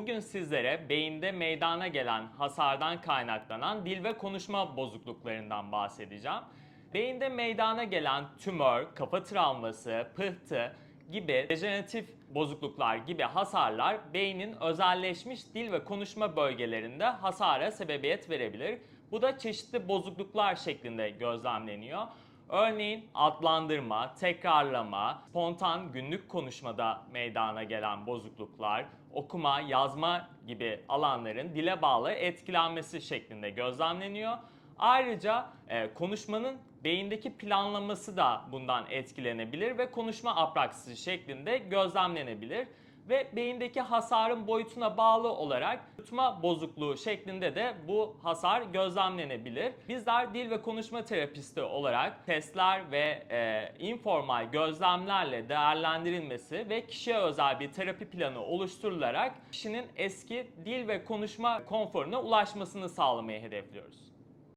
Bugün sizlere beyinde meydana gelen hasardan kaynaklanan dil ve konuşma bozukluklarından bahsedeceğim. Beyinde meydana gelen tümör, kafa travması, pıhtı gibi dejeneratif bozukluklar gibi hasarlar beynin özelleşmiş dil ve konuşma bölgelerinde hasara sebebiyet verebilir. Bu da çeşitli bozukluklar şeklinde gözlemleniyor. Örneğin adlandırma, tekrarlama, spontan günlük konuşmada meydana gelen bozukluklar, okuma, yazma gibi alanların dile bağlı etkilenmesi şeklinde gözlemleniyor. Ayrıca e, konuşmanın beyindeki planlaması da bundan etkilenebilir ve konuşma apraksisi şeklinde gözlemlenebilir ve beyindeki hasarın boyutuna bağlı olarak tutma bozukluğu şeklinde de bu hasar gözlemlenebilir. Bizler dil ve konuşma terapisti olarak testler ve e, informal gözlemlerle değerlendirilmesi ve kişiye özel bir terapi planı oluşturularak kişinin eski dil ve konuşma konforuna ulaşmasını sağlamayı hedefliyoruz.